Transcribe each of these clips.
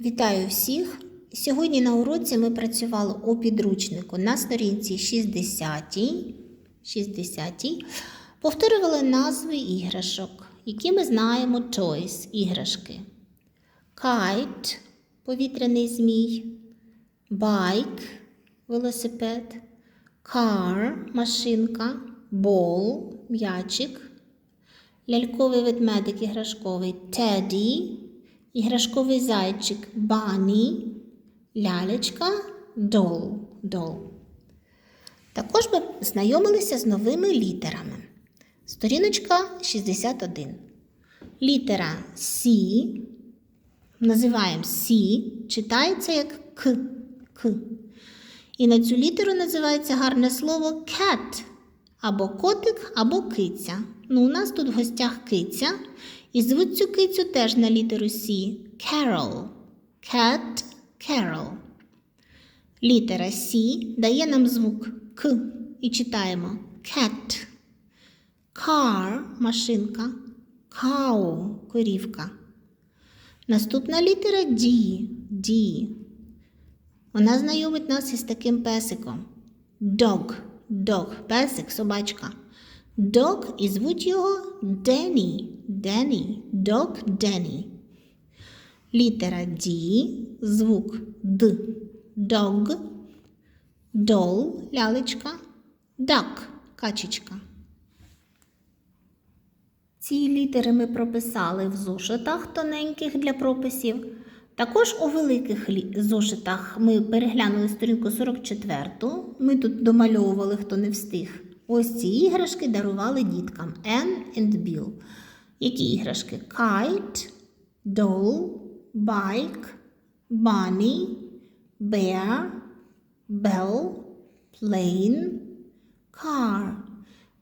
Вітаю всіх! Сьогодні на уроці ми працювали у підручнику на сторінці 60. 60 повторювали назви іграшок, які ми знаємо toys – іграшки. Kite – повітряний змій, bike – велосипед, car – машинка, ball – м'ячик, ляльковий ведмедик іграшковий Teddy, іграшковий зайчик Bunny, лялечка Doll. Doll. Також ми знайомилися з новими літерами. Сторіночка 61. Літера C називаємо C, читається як К. К. І на цю літеру називається гарне слово cat. Або котик, або киця. Ну, у нас тут в гостях киця. І звуть цю кицю теж на літеру C. Carol. Cat Carol. Літера C дає нам звук К і читаємо cat. Car машинка. Cow корівка. Наступна літера D. D. Вона знайомить нас із таким песиком. Dog. Dog. Песик, собачка. Dog і звуть його Денні. Денні. Dog Денні. Літера D, звук Д. Dog. Doll, лялечка. Duck, качечка. Ці літери ми прописали в зошитах тоненьких для прописів. Також у великих зошитах ми переглянули сторінку 44. Ми тут домальовували, хто не встиг. Ось ці іграшки дарували діткам Anne and Bill. Які іграшки? Kite, doll, bike, bunny, bear, bell, plane, car.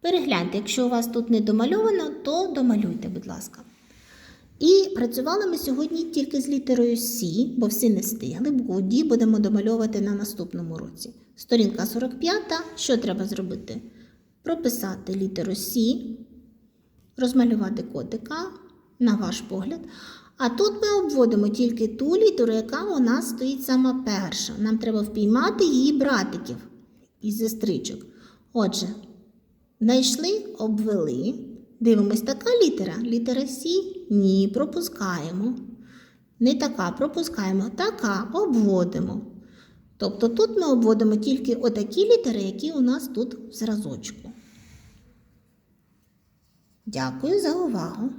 Перегляньте, якщо у вас тут не домальовано, то домалюйте, будь ласка. І працювали ми сьогодні тільки з літерою С, бо всі не встигли, бо будемо домальовувати на наступному році. Сторінка 45. Що треба зробити? Прописати літеру С, розмалювати котика, на ваш погляд. А тут ми обводимо тільки ту літеру, яка у нас стоїть сама перша. Нам треба впіймати її братиків із сестричок. Отже, знайшли, обвели. Дивимось, така літера. Літера Сі? Ні, пропускаємо. Не така, пропускаємо. Така, обводимо. Тобто тут ми обводимо тільки отакі літери, які у нас тут в зразочку. Дякую за увагу!